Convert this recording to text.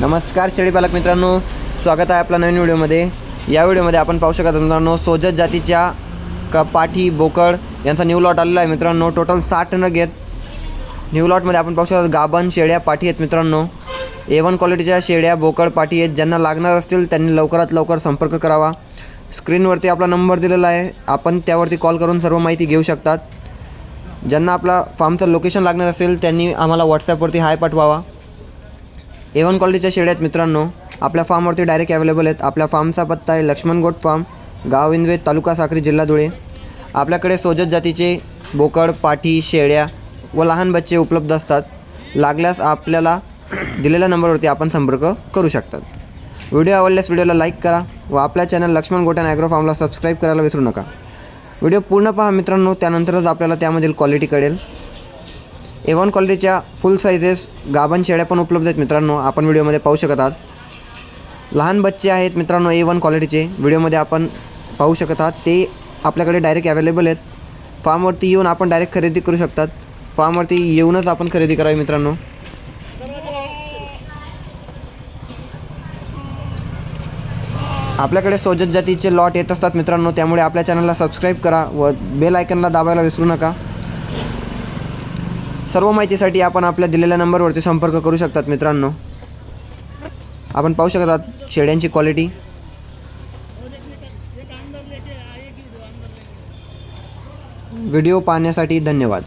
नमस्कार शेळी पालक मित्रांनो स्वागत आहे आपल्या नवीन व्हिडिओमध्ये. या व्हिडिओमध्ये आपण पाहू शकता मित्रांनो सोजत जातीच्या क पाठी बोकड यांचा न्यू लॉट आलेला आहे मित्रांनो. टोटल साठ नग आहेत न्यू लॉटमध्ये आपण पाहू शकता गाभण शेळ्या पाठी आहेत मित्रांनो. ए वन क्वालिटीच्या शेळ्या बोकड पाठी आहेत. ज्यांना लागणार असतील त्यांनी लवकरात लवकर संपर्क करावा. स्क्रीनवरती आपला नंबर दिलेला आहे. आपण त्यावरती कॉल करून सर्व माहिती घेऊ शकतात. ज्यांना आपला फार्मचं लोकेशन लागणार असेल त्यांनी आम्हाला व्हॉट्सॲपवरती हाय पाठवावा. एवन क्वालिटीच्या शेळ्या आहेत मित्रांनो आपल्या फार्मवरती डायरेक्ट अवेलेबल आहेत. आपल्या फार्मचा पत्ता आहे लक्ष्मण गोट फार्म गाव इंदवे तालुका साक्री जिल्हा धुळे. आपल्याकडे सोजत जातीचे बोकड पाठी शेळ्या व लहान बच्चे उपलब्ध असतात. लागल्यास आपल्याला दिलेल्या नंबरवरती आपण संपर्क करू शकतात. व्हिडिओ आवडल्यास व्हिडिओला लाईक करा व आपल्या चॅनल लक्ष्मण गोट्यान ॲग्रो फार्मला सबस्क्राईब करायला विसरू नका. व्हिडिओ पूर्ण पहा मित्रांनो त्यानंतरच आपल्याला त्यामधील क्वालिटी कळेल. ए वन क्वालिटीच्या फुल साईजेस गाभण शेळ्या पण उपलब्ध आहेत मित्रांनो. आपण व्हिडिओमध्ये पाहू शकत आहात. लहान बच्चे आहेत मित्रांनो ए वन क्वालिटीचे व्हिडिओमध्ये आपण पाहू शकत आहात. ते आपल्याकडे डायरेक्ट अवेलेबल आहेत. फार्मवरती येऊन आपण डायरेक्ट खरेदी करू शकतात. फार्मवरती येऊनच आपण खरेदी करावी मित्रांनो. आपल्याकडे सोजत जातीचे लॉट येत असतात मित्रांनो. त्यामुळे आपल्या चॅनलला सबस्क्राईब करा व बेल आयकनला दाबायला विसरू नका. सर्व माहितीसाठी आपण आपल्या दिलेल्या नंबरवरती संपर्क करू शकतात मित्रांनो. आपण पाहू शकतात शेळ्यांची क्वालिटी व्हिडिओ पाहण्यासाठी धन्यवाद.